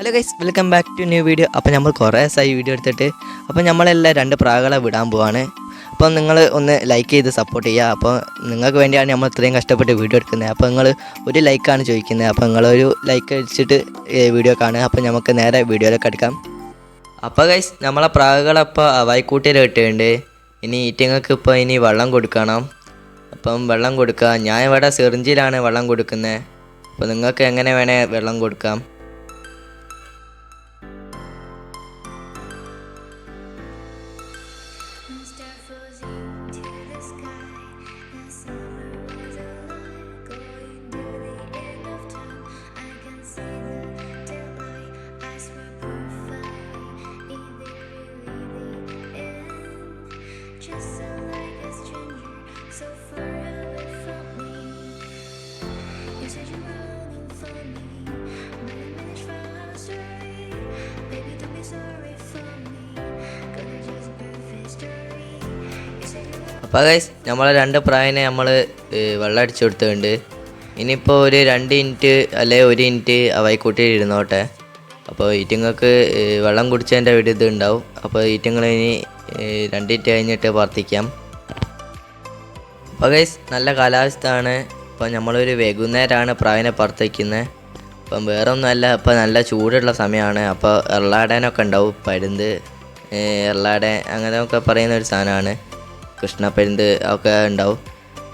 Hello guys welcome back to new video അപ്പോൾ നമ്മൾ കുറേ ദിവസമായി വീഡിയോ എടുത്തിട്ട് അപ്പോൾ നമ്മളെല്ലാം രണ്ട് പ്രാകളെ വിടാൻ പോവാണ്. അപ്പോൾ നിങ്ങൾ ഒന്ന് ലൈക്ക് ചെയ്ത് സപ്പോർട്ട് ചെയ്യുക അപ്പോൾ നിങ്ങൾക്ക് വേണ്ടിയാണ് നമ്മൾ ഇത്രയും കഷ്ടപ്പെട്ട് വീഡിയോ എടുക്കുന്നത്. അപ്പോൾ നിങ്ങൾ ഒരു ലൈക്കാണ് ചോദിക്കുന്നത്. അപ്പോൾ നിങ്ങളൊരു ലൈക്ക് അടിച്ചിട്ട് വീഡിയോ കാണുക. അപ്പോൾ നമുക്ക് നേരെ വീഡിയോയിലൊക്കെ എടുക്കാം അപ്പോൾ ഗൈസ് നമ്മളെ പ്രാകളപ്പോൾ വൈക്കൂട്ടിയിൽ കിട്ടുന്നുണ്ട് ഇനി ഈറ്റങ്ങൾക്ക് ഇപ്പോൾ ഇനി വെള്ളം കൊടുക്കണം. അപ്പം വെള്ളം കൊടുക്കുക. ഞാൻ ഇവിടെ സിറിഞ്ചിലാണ് വെള്ളം കൊടുക്കുന്നത്. അപ്പോൾ നിങ്ങൾക്ക് എങ്ങനെ വേണേൽ വെള്ളം കൊടുക്കാം. അപ്പോൾ ഗൈസ് നമ്മളെ രണ്ട് പ്രായനെ നമ്മൾ വെള്ളം അടിച്ചു കൊടുത്തിട്ടുണ്ട് ഇനിയിപ്പോൾ ഒരു രണ്ട് മിനിറ്റ് അല്ലെ ഒരു മിനിറ്റ് അവൈക്കൂട്ടി ഇരുന്നോട്ടെ. അപ്പോൾ ഈറ്റിങ്ങൾക്ക് വെള്ളം കുടിച്ചതിന്റെ ഒരു ഇത് ഉണ്ടാവും. അപ്പോൾ ഈറ്റിങ്ങൾ ഇനി രണ്ട് മിനിറ്റ് കഴിഞ്ഞിട്ട് പ്രാർത്ഥിക്കാം. അപ്പോൾ ഗൈസ് നല്ല കാലാവസ്ഥയാണ്. അപ്പോൾ നമ്മളൊരു വൈകുന്നേരമാണ് പ്രായനെ പുറത്തേക്കുന്നത് അപ്പം വേറെ ഒന്നുമല്ല ഇപ്പം നല്ല ചൂടുള്ള സമയമാണ്. അപ്പോൾ എറളാടനൊക്കെ ഉണ്ടാവും. പരുന്ത് എറളാടൻ അങ്ങനെയൊക്കെ പറയുന്ന ഒരു സാധനമാണ്. കൃഷ്ണപ്പരുന്ത് ഒക്കെ ഉണ്ടാവും.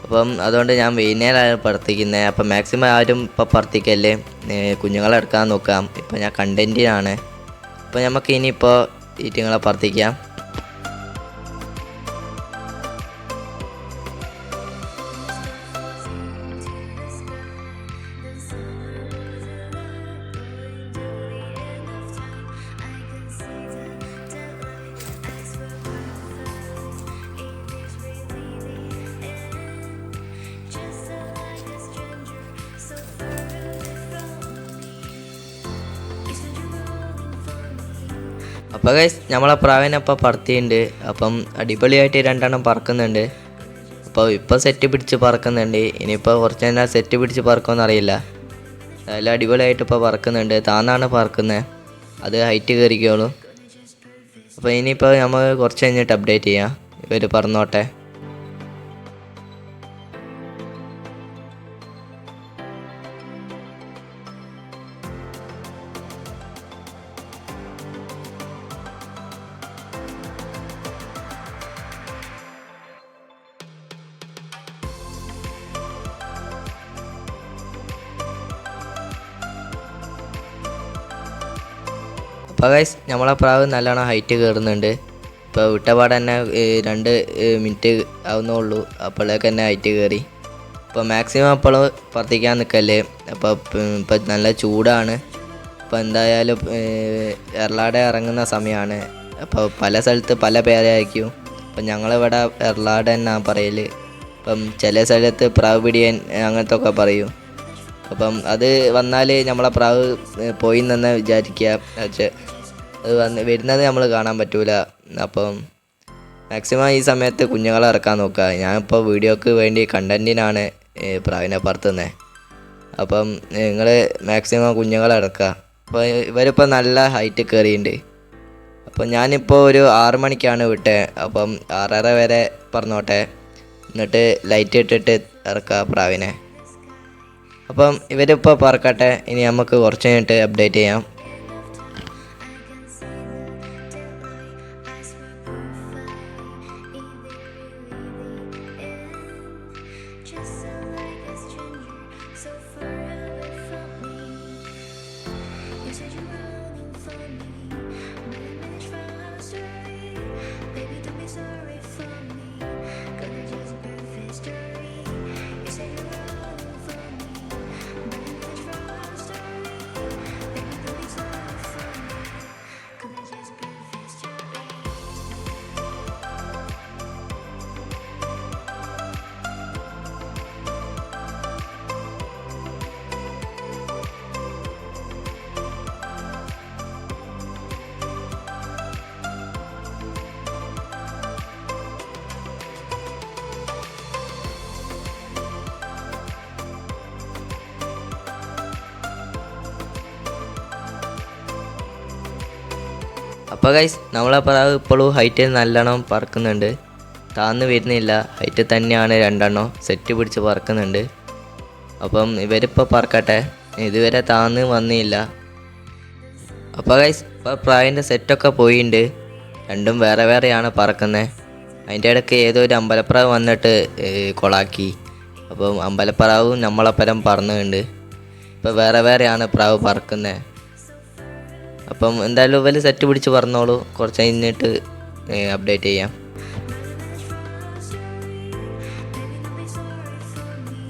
അപ്പം അതുകൊണ്ട് ഞാൻ വൈകുന്നേരമാണ് പ്രവർത്തിക്കുന്നത് അപ്പം മാക്സിമം ആരും ഇപ്പം പ്രവർത്തിക്കല്ലേ കുഞ്ഞുങ്ങളെ എടുക്കാൻ നോക്കാം. ഇപ്പം ഞാൻ കണ്ടന്റിനാണ് അപ്പം നമുക്ക് ഇനിയിപ്പോൾ ഈറ്റിങ്ങളെ പുറത്തേക്കാം അപ്പോൾ ഗൈസ് നമ്മളെ പ്രാവിനപ്പം പറത്തിയുണ്ട്. അപ്പം അടിപൊളിയായിട്ട് രണ്ടെണ്ണം പറക്കുന്നുണ്ട്. അപ്പോൾ ഇപ്പോൾ സെറ്റ് പിടിച്ച് പറക്കുന്നുണ്ട്. ഇനിയിപ്പോൾ കുറച്ച് നേരം സെറ്റ് പിടിച്ച് പറക്കുമെന്ന് അറിയില്ല. അതിൽ അടിപൊളിയായിട്ട് ഇപ്പോൾ പറക്കുന്നുണ്ട്. താന്നാണ് പറക്കുന്നത് അത് ഹൈറ്റ് കയറിക്കോളും അപ്പോൾ ഇനിയിപ്പോൾ നമ്മൾ കുറച്ച് കഴിഞ്ഞിട്ട് അപ്ഡേറ്റ് ചെയ്യാം. ഇവർ പറന്നോട്ടെ അപ്പോൾ ഗൈസ് നമ്മളെ പ്രാവ് നല്ലോണം ഹൈറ്റ് കയറുന്നുണ്ട് ഇപ്പോൾ വിട്ടപാട് തന്നെ രണ്ട് മിനിറ്റ് ആവുന്നേ ഉള്ളൂ അപ്പോഴേക്ക് തന്നെ ഹൈറ്റ് കയറി അപ്പോൾ മാക്സിമം അപ്പോൾ പറത്തിക്കാൻ നിൽക്കല്ലേ അപ്പോൾ ഇപ്പം നല്ല ചൂടാണ്. അപ്പോൾ എന്തായാലും എറളാടെ ഇറങ്ങുന്ന സമയമാണ് അപ്പോൾ പല സ്ഥലത്ത് പല പേരായിരിക്കും. അപ്പം ഞങ്ങളിവിടെ എറളാട് എന്നാണ് പറയൽ ഇപ്പം ചില സ്ഥലത്ത് പ്രാവ് പിടിയൻ അങ്ങനത്തെ ഒക്കെ പറയും. അപ്പം അത് വന്നാൽ നമ്മളെ പ്രാവ് പോയി നിന്ന് വിചാരിക്കുക അത് വന്ന് വരുന്നത് നമ്മൾ കാണാൻ പറ്റൂല. അപ്പം മാക്സിമം ഈ സമയത്ത് കുഞ്ഞുങ്ങളെ ഇറക്കാൻ നോക്കുക ഞാനിപ്പോൾ വീഡിയോക്ക് വേണ്ടി കണ്ടന്റിനാണ് പ്രാവിനെ പറത്തുന്നത് അപ്പം നിങ്ങൾ മാക്സിമം കുഞ്ഞുങ്ങളെ ഇറക്കുക അപ്പോൾ ഇവരിപ്പോൾ നല്ല ഹൈറ്റ് കയറിയിട്ടുണ്ട് അപ്പം ഞാനിപ്പോൾ ഒരു ആറ് മണിക്കാണ് വിട്ടത് അപ്പം ആറര വരെ പറഞ്ഞോട്ടെ. എന്നിട്ട് ലൈറ്റ് ഇട്ടിട്ട് ഇറക്കുക പ്രാവിനെ. അപ്പം ഇവരിപ്പോൾ പറക്കട്ടെ ഇനി നമുക്ക് കുറച്ച് കഴിഞ്ഞിട്ട് അപ്ഡേറ്റ് ചെയ്യാം. അപ്പോൾ ഗൈസ് നമ്മളെ പ്രാവ് ഇപ്പോഴും ഹൈറ്റ് നല്ലോണം പറക്കുന്നുണ്ട്. താന്ന് വരുന്നില്ല. ഹൈറ്റ് തന്നെയാണ് രണ്ടെണ്ണം സെറ്റ് പിടിച്ച് പറക്കുന്നുണ്ട്. അപ്പം ഇവരിപ്പോൾ പറക്കട്ടെ. ഇതുവരെ താന്ന് വന്നില്ല. അപ്പോൾ ഗൈസ് ഇപ്പോൾ പ്രാവിന്റെ സെറ്റൊക്കെ പോയിണ്ട്. രണ്ടും വേറെ വേറെയാണ് പറക്കുന്നത് അതിന്റെ ഇടയ്ക്ക് ഏതോ ഒരു അമ്പലപ്രാവ് വന്നിട്ട് കൊളാക്കി. അപ്പം അമ്പലപ്രാവും നമ്മളപ്പരം പറന്നുണ്ട്. ഇപ്പോൾ വേറെ വേറെയാണ് പ്രാവ് പറക്കുന്നത് അപ്പം എന്തായാലും ഇവർ സെറ്റ് പിടിച്ച് പറഞ്ഞോളൂ. കുറച്ച് കഴിഞ്ഞിട്ട് അപ്ഡേറ്റ് ചെയ്യാം.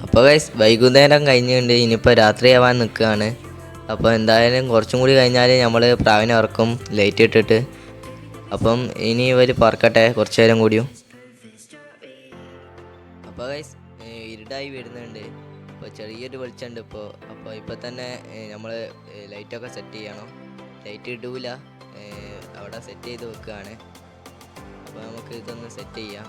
അപ്പോൾ ഗൈസ് വൈകുന്നേരം കഴിഞ്ഞുകൊണ്ട് ഇനിയിപ്പോൾ രാത്രിയാവാൻ നിൽക്കുകയാണ് അപ്പോൾ എന്തായാലും കുറച്ചും കൂടി കഴിഞ്ഞാൽ നമ്മൾ പ്രാവിനെ ഇറക്കും ലൈറ്റ് ഇട്ടിട്ട്. അപ്പം ഇനി ഇവർ പറക്കട്ടെ കുറച്ച് നേരം കൂടിയും. അപ്പോൾ ഗൈസ് ഇരുടായി വരുന്നുണ്ട്. അപ്പോൾ ചെറിയൊരു വെളിച്ചമുണ്ട് ഇപ്പോൾ അപ്പോൾ ഇപ്പോൾ തന്നെ നമ്മൾ ലൈറ്റൊക്കെ സെറ്റ് ചെയ്യണം. ലൈറ്റ് ഇടൂല. അവിടെ സെറ്റ് ചെയ്ത് വെക്കുകയാണ് അപ്പോൾ നമുക്ക് ഇതൊന്ന് സെറ്റ് ചെയ്യാം.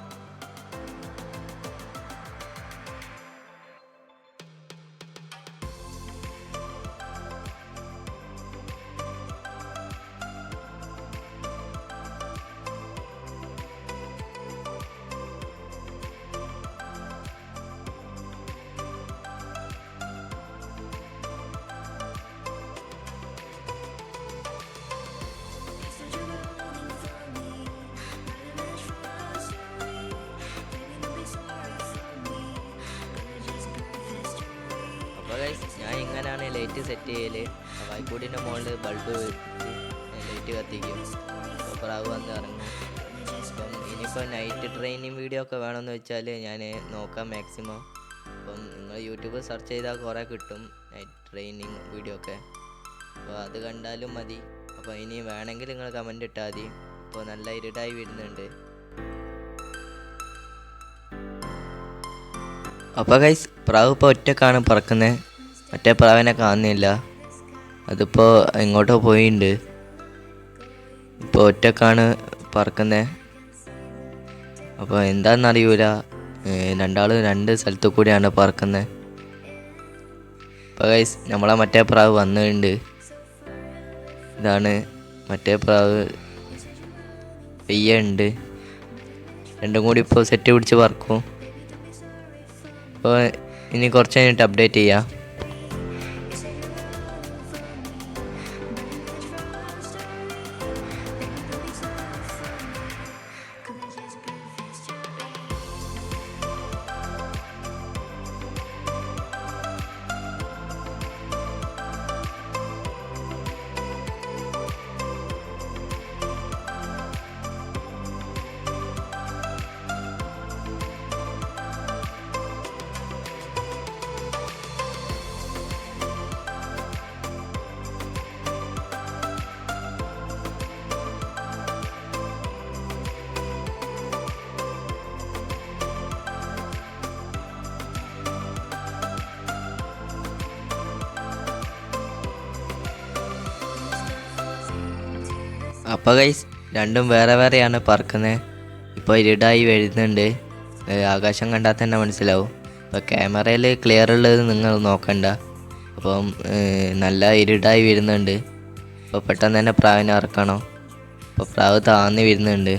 ലൈറ്റ് സെറ്റ് ചെയ്യൽ വായ്പൂടിന്റെ മുകളിൽ ബൾബ് ലൈറ്റ് കത്തിക്കും. അപ്പോൾ പ്രാവ് വന്ന് ഇറങ്ങും അപ്പം ഇനിയിപ്പോൾ നൈറ്റ് ട്രെയിനിങ് വീഡിയോ ഒക്കെ വേണമെന്ന് വെച്ചാൽ ഞാൻ നോക്കാം മാക്സിമം അപ്പം നിങ്ങൾ യൂട്യൂബ് സെർച്ച് ചെയ്താൽ കുറേ കിട്ടും നൈറ്റ് ട്രെയിനിങ് വീഡിയോ ഒക്കെ. അപ്പോൾ അത് കണ്ടാലും മതി. അപ്പോൾ ഇനി വേണമെങ്കിൽ നിങ്ങൾ കമന്റ് ഇട്ടാൽ മതി. ഇപ്പോൾ നല്ല ഇരുടായി വരുന്നുണ്ട്. അപ്പോൾ ഗൈസ് പ്രാവ് ഇപ്പോൾ ഒറ്റക്കാണ് പറക്കുന്നത് മറ്റേ പ്രാവിനെ കാണുന്നില്ല. അതിപ്പോൾ എങ്ങോട്ടോ പോയിട്ടുണ്ട് ഇപ്പോൾ ഒറ്റക്കാണ് പറക്കുന്നത് അപ്പോൾ എന്താണെന്നറിയൂല രണ്ടാൾ രണ്ട് സ്ഥലത്തു കൂടിയാണ് പറക്കുന്നത് അപ്പോൾ ഗൈസ് നമ്മളെ മറ്റേ പ്രാവ് വന്നിട്ടുണ്ട് ഇതാണ് മറ്റേ പ്രാവ്. പെയ്യുണ്ട്. രണ്ടും കൂടി ഇപ്പോൾ സെറ്റ് പിടിച്ച് പറക്കും. അപ്പോൾ ഇനി കുറച്ച് കഴിഞ്ഞിട്ട് അപ്ഡേറ്റ് ചെയ്യാം. അപ്പോൾ ഗൈസ് രണ്ടും വേറെ വേറെയാണ് പറക്കുന്നത് ഇപ്പോൾ ഇരുടായി വരുന്നുണ്ട്. ആകാശം കണ്ടാൽ തന്നെ മനസ്സിലാവും. ഇപ്പോൾ ക്യാമറയിൽ ക്ലിയർ ഉള്ളത് നിങ്ങൾ നോക്കണ്ട. അപ്പം നല്ല ഇരുടായി വരുന്നുണ്ട്. അപ്പോൾ പെട്ടെന്ന് തന്നെ പ്രാവിനെ ഇറക്കണം. അപ്പോൾ പ്രാവ് താന്നി വരുന്നുണ്ട്.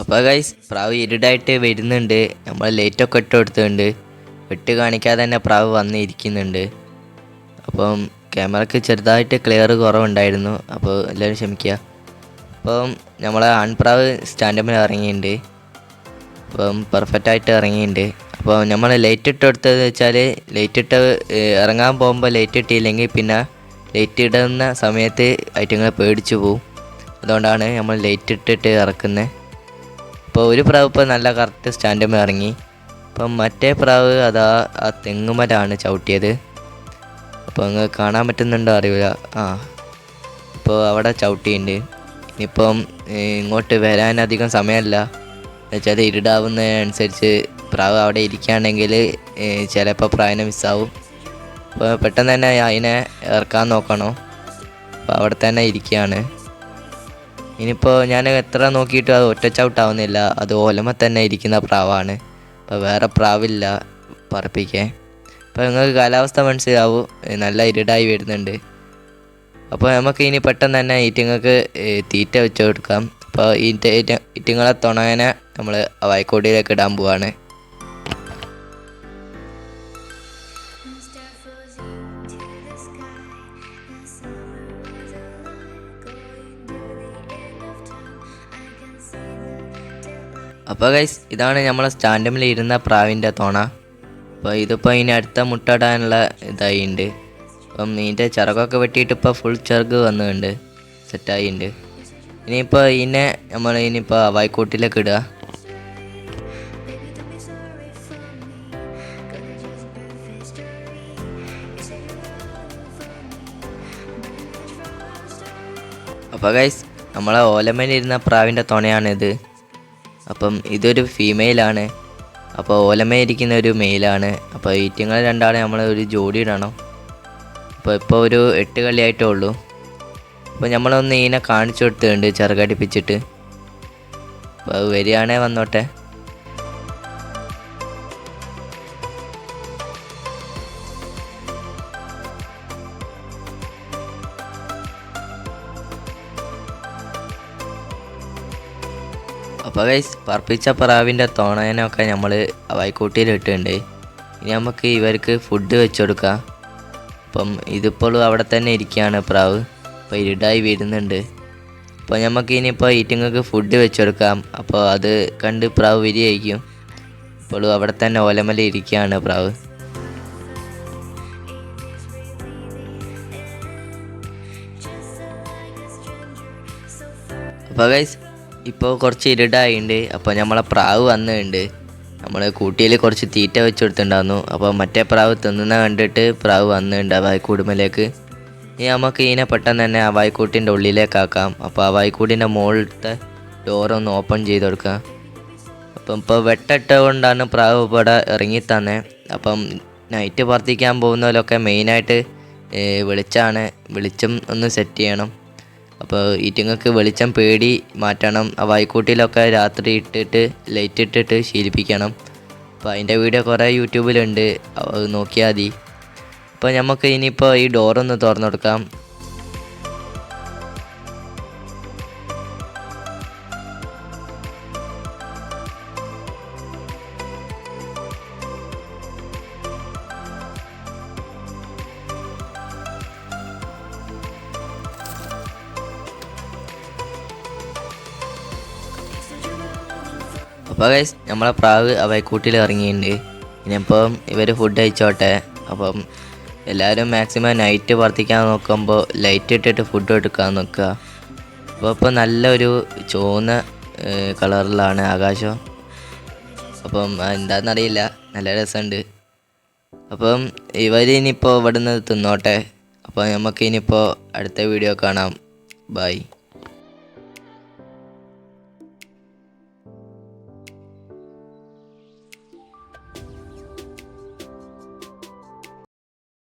അപ്പോൾ ഗൈസ് പ്രാവ് ഇരുടായിട്ട് വരുന്നുണ്ട്. നമ്മൾ ലൈറ്റൊക്കെ ഇട്ട് കൊടുത്തുണ്ട് വിട്ട് കാണിക്കാതെ തന്നെ പ്രാവ് വന്ന് ഇരിക്കുന്നുണ്ട്. അപ്പം ക്യാമറയ്ക്ക് ചെറുതായിട്ട് ക്ലിയർ കുറവുണ്ടായിരുന്നു. അപ്പോൾ എല്ലാവരും ക്ഷമിക്കുക. അപ്പം നമ്മളെ ആൺപ്രാവ് സ്റ്റാൻഡപ്പിൽ ഇറങ്ങിയിട്ടുണ്ട്. അപ്പം പെർഫെക്റ്റ് ആയിട്ട് ഇറങ്ങിയിട്ടുണ്ട്. അപ്പോൾ നമ്മൾ ലൈറ്റ് ഇട്ട് കൊടുത്തത് വെച്ചാൽ ലൈറ്റ് ഇട്ട് ഇറങ്ങാൻ പോകുമ്പോൾ ലൈറ്റ് ഇട്ടില്ലെങ്കിൽ പിന്നെ ലൈറ്റ് ഇടുന്ന സമയത്ത് ഐറ്റങ്ങളെ പേടിച്ചു പോവും. അതുകൊണ്ടാണ് നമ്മൾ ലൈറ്റ് ഇട്ടിട്ട് ഇറക്കുന്നത് ഇപ്പോൾ ഒരു പ്രാവ് ഇപ്പോൾ നല്ല കറക്റ്റ് സ്റ്റാൻഡും ഇറങ്ങി. അപ്പം മറ്റേ പ്രാവ് അതാ ആ തെങ്ങുമലാണ് ചവിട്ടിയത്. അപ്പോൾ അങ്ങ് കാണാൻ പറ്റുന്നുണ്ടോ അറിയില്ല. ആ ഇപ്പോൾ അവിടെ ചവിട്ടിയുണ്ട് ഇനിയിപ്പം ഇങ്ങോട്ട് വരാൻ അധികം സമയമല്ല. എന്നുവെച്ചാൽ ഇരുടാവുന്നതനുസരിച്ച് പ്രാവ് അവിടെ ഇരിക്കുകയാണെങ്കിൽ ചിലപ്പോൾ പ്രാവിനെ മിസ്സാവും. അപ്പോൾ പെട്ടെന്ന് തന്നെ അതിനെ ഇറക്കാൻ നോക്കണം. അപ്പോൾ അവിടെ തന്നെ ഇരിക്കുകയാണ്. ഇനിയിപ്പോൾ ഞാൻ എത്ര നോക്കിയിട്ടും അത് ഒറ്റ ഒറ്റച്ചവിട്ടാവുന്നില്ല അത് ഓലമ തന്നെ ഇരിക്കുന്ന പ്രാവാണ്. അപ്പോൾ വേറെ പ്രാവില്ല പറപ്പിക്കാൻ. അപ്പോൾ നിങ്ങൾക്ക് കാലാവസ്ഥ മനസ്സിലാവും. നല്ല ഇരുടായി വരുന്നുണ്ട്. അപ്പോൾ നമുക്ക് ഇനി പെട്ടെന്ന് തന്നെ ഈറ്റിങ്ങൾക്ക് തീറ്റ വെച്ച് കൊടുക്കാം. അപ്പോൾ ഈറ്റ ഈറ്റിങ്ങളെ തുണയനെ നമ്മൾ വായ്ക്കോടിയിലേക്ക് ഇടാൻ പോവാണ്. അപ്പോൾ ഗൈസ് ഇതാണ് നമ്മളെ സ്റ്റാൻഡമിൽ ഇരുന്ന പ്രാവിന്റെ തോണ. അപ്പോൾ ഇതിപ്പോൾ ഇനി അടുത്ത മുട്ടടാനുള്ള ഇതായിട്ടുണ്ട് അപ്പം ഇതിന്റെ ചിറകൊക്കെ വെട്ടിയിട്ട് ഇപ്പോൾ ഫുൾ ചിറക് വന്നിട്ടുണ്ട്. സെറ്റായിട്ടുണ്ട് ഇനിയിപ്പോൾ ഇതിനെ നമ്മൾ ഇനിയിപ്പോൾ വായ്ക്കൂട്ടിലേക്ക് ഇടുക. അപ്പോൾ ഗൈസ് നമ്മളെ ഓലമേലിരുന്ന പ്രാവിന്റെ തുണയാണിത്. അപ്പം ഇതൊരു ഫീമെയിലാണ് അപ്പോൾ ഓലമേലിരിക്കുന്ന ഒരു മെയിലാണ് അപ്പോൾ ഈറ്റിങ്ങൾ രണ്ടാളെ നമ്മൾ ഒരു ജോഡി ഇടണം. അപ്പോൾ ഇപ്പോൾ ഒരു എട്ട് കളിയായിട്ടേ ഉള്ളൂ. അപ്പോൾ നമ്മളൊന്ന് ഇതിനെ കാണിച്ചു കൊടുത്തിട്ടുണ്ട് ചെറുകടിപ്പിച്ചിട്ട്. അപ്പോൾ വരികയാണേ വന്നോട്ടെ. അപ്പോൾ ഗൈസ് പറപ്പിച്ച പ്രാവിന്റെ തോണേനൊക്കെ നമ്മൾ വൈക്കൂട്ടിയിൽ ഇട്ടിട്ടുണ്ട്. ഇനി നമുക്ക് ഇവർക്ക് ഫുഡ് വെച്ച് കൊടുക്കാം. അപ്പം ഇതിപ്പോഴും അവിടെ തന്നെ ഇരിക്കുകയാണ് പ്രാവ്. അപ്പോൾ ഇരുടായി വരുന്നുണ്ട്. അപ്പോൾ നമുക്ക് ഇനിയിപ്പോൾ ഈറ്റിങ്ങൾക്ക് ഫുഡ് വെച്ച് കൊടുക്കാം. അപ്പോൾ അത് കണ്ട് പ്രാവ് വിരിയായിരിക്കും. ഇപ്പോഴും അവിടെ തന്നെ ഓലമല ഇരിക്കുകയാണ് പ്രാവ്. അപ്പോൾ ഗൈസ് ഇപ്പോൾ കുറച്ച് ഇരുടായിട്ടുണ്ട് അപ്പോൾ നമ്മളെ പ്രാവ് വന്നിട്ടുണ്ട് നമ്മൾ കൂട്ടിയിൽ കുറച്ച് തീറ്റ വെച്ച് കൊടുത്തിട്ടുണ്ടായിരുന്നു അപ്പോൾ മറ്റേ പ്രാവ് തിന്നുന്ന കണ്ടിട്ട് പ്രാവ് വന്നിട്ടുണ്ട് ആ വായ്ക്കൂടുമലേക്ക്. ഇനി നമുക്ക് ഇതിനെ പെട്ടെന്ന് തന്നെ ആ വായ്ക്കൂട്ടിന്റെ ഉള്ളിലേക്ക് ആക്കാം. അപ്പോൾ ആ വായ്ക്കൂടിന്റെ മുകളിലത്തെ ഡോറൊന്ന് ഓപ്പൺ ചെയ്ത് കൊടുക്കാം. അപ്പം ഇപ്പോൾ വെട്ടിട്ട കൊണ്ടാണ് പ്രാവ് ഇവിടെ ഇറങ്ങി തന്നെ. അപ്പം നൈറ്റ് വർദ്ധിക്കാൻ പോകുന്നതിലൊക്കെ മെയിനായിട്ട് വിളിച്ചാണ്. വിളിച്ചും ഒന്ന് സെറ്റ് ചെയ്യണം. അപ്പോൾ ഈറ്റിങ്ങൾക്ക് വെളിച്ചം പേടി മാറ്റണം. വായിക്കൂട്ടിലൊക്കെ രാത്രി ഇട്ടിട്ട് ലൈറ്റ് ഇട്ടിട്ട് ശീലിപ്പിക്കണം. അപ്പോൾ അതിന്റെ വീഡിയോ കുറേ യൂട്യൂബിലുണ്ട്. നോക്കിയാൽ മതി. അപ്പോൾ നമുക്ക് ഇനിയിപ്പോൾ ഈ ഡോറൊന്ന് തുറന്നു കൊടുക്കാം അപ്പോൾ ഗൈസ് നമ്മളെ പ്രാവ് അവയക്കൂട്ടിൽ ഇറങ്ങിയിട്ടുണ്ട് ഇനിയിപ്പം ഇവർ ഫുഡ് കഴിച്ചോട്ടെ. അപ്പം എല്ലാവരും മാക്സിമം നൈറ്റ് വർത്തിക്കാൻ നോക്കുമ്പോൾ ലൈറ്റ് ഇട്ടിട്ട് ഫുഡ് എടുക്കാൻ നോക്കുക. അപ്പോൾ ഇപ്പോൾ നല്ലൊരു ചുവന്ന കളറിലാണ് ആകാശം. അപ്പം എന്താണെന്നറിയില്ല നല്ല രസമുണ്ട് അപ്പം ഇവർ ഇനിയിപ്പോൾ ഇവിടുന്ന് തിന്നോട്ടെ. അപ്പോൾ നമുക്ക് ഇനിയിപ്പോൾ അടുത്ത വീഡിയോ കാണാം. ബൈ